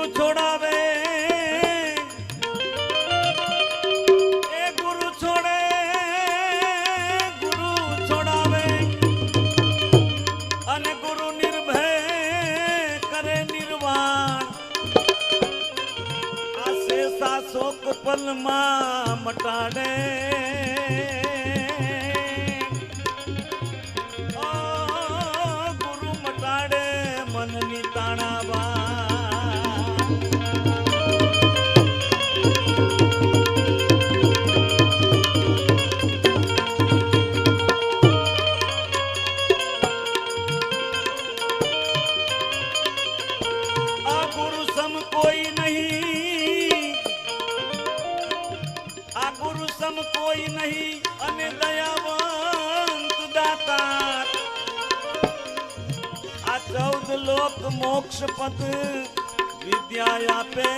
ગુરુ છોડાવે. એ ગુરુ છોડે, ગુરુ છોડાવે. અને ગુરુ નિર્ભય કરે નિર્વાણ. આ શેષા શોક મટાડે. સમ કોઈ નહીં અને દયાવંત દાતા આ ચૌદ લોક મોક્ષ પદ વિદ્યા આપે.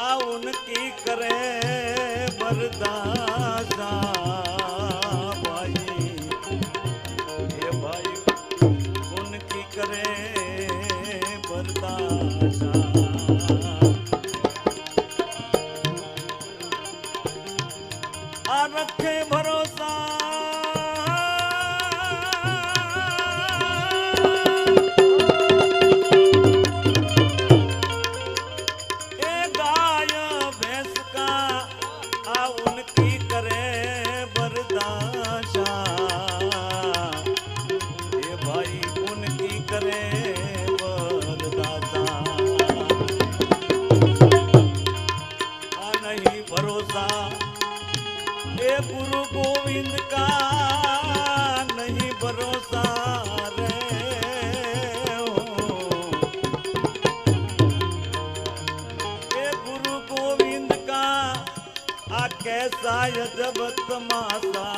आ उनकी करे बरदासा ए गुरु गोविंद का नहीं भरोसा कैसा यजब तमाशा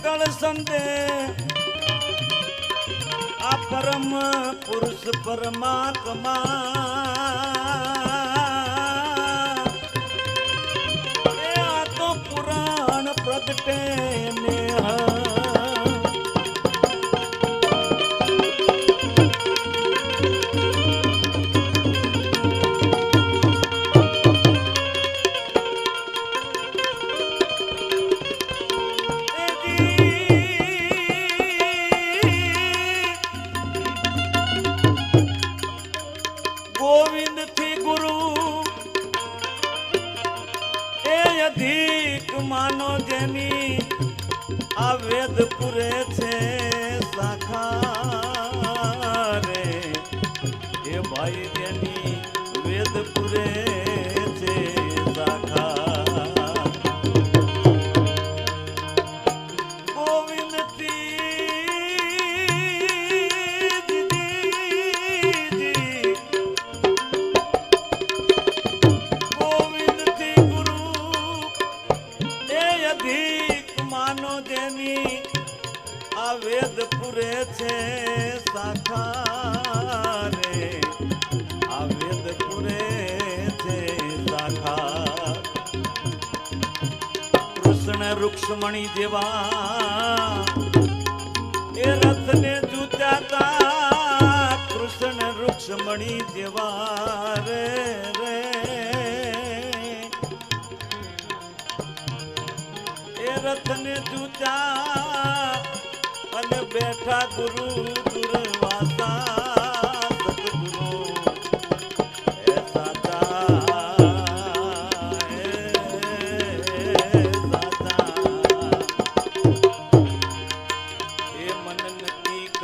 અટળ સંદે આ પરમ પુરુષ પરમાત્મા એ આ તો પુરાણ પ્રગટે ધૈર્યની વેદપુરે છે શાખા ગોવિંદજી ગોવિંદજી ગુરુ એ અધિક માનો જેની આ વેદ પૂરે છે શાખા રે રૂક્ષ્મણી જેવા એ રથને જૂત્યા તા કૃષ્ણ રૂક્ષ્મણી જેવા રે રે. એ રથને જુતા અને બેઠા ગુરુ દુર્વાસા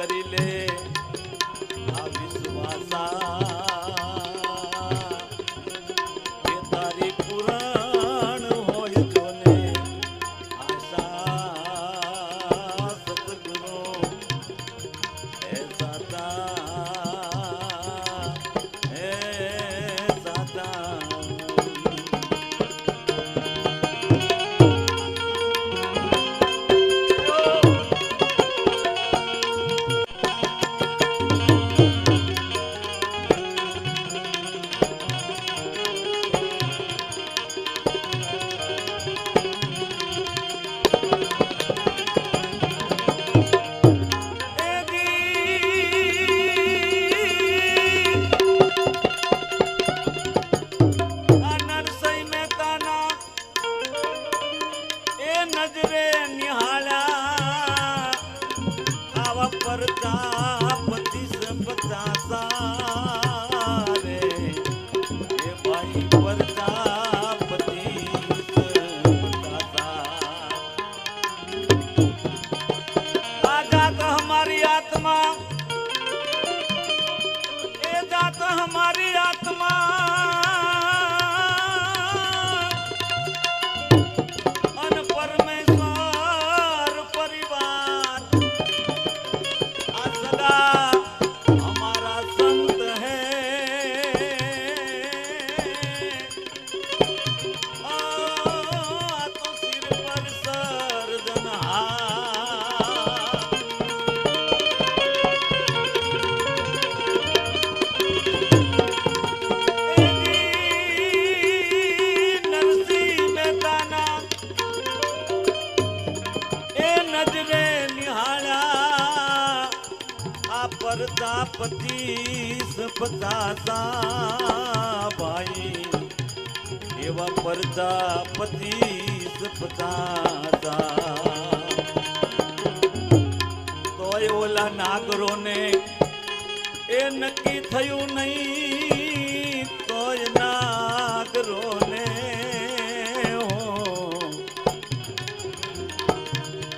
નક્કી પ્રજાપતિ સપતાતા ભાઈ એવા પ્રજાપતિ સપતાતા તોય ઓલા નાગરોને એ નક્કી થયું નહીં તોય નાગરોને.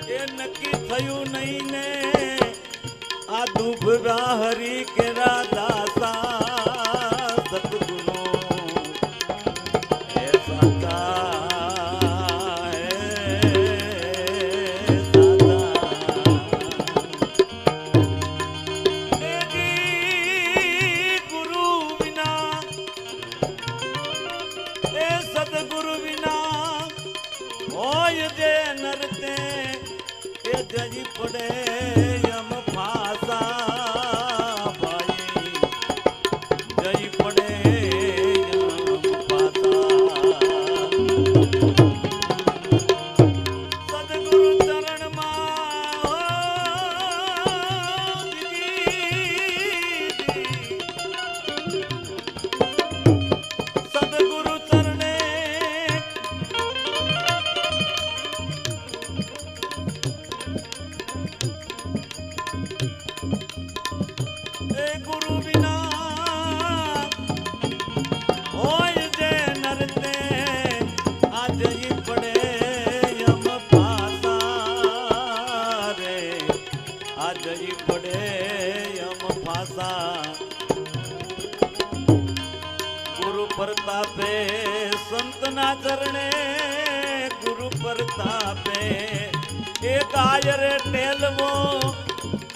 એ નક્કી થયું નહીં ને આ દુભરા હરી કે દાસા સતગુરુ હે સાચા હે એજી ગુરુ વિના, એ સદગુરુ વિના, હોય જે નરતે, એ જજી પડે પ્રતાપે સંતના ચરણે ગુરુ પ્રતાપે એ કાયરે ટેલવો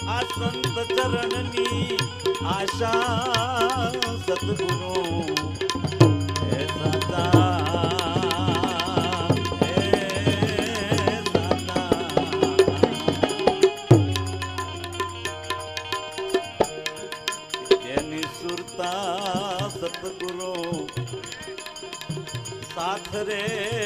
આ સંત ચરણની આશા સદગુરુ রে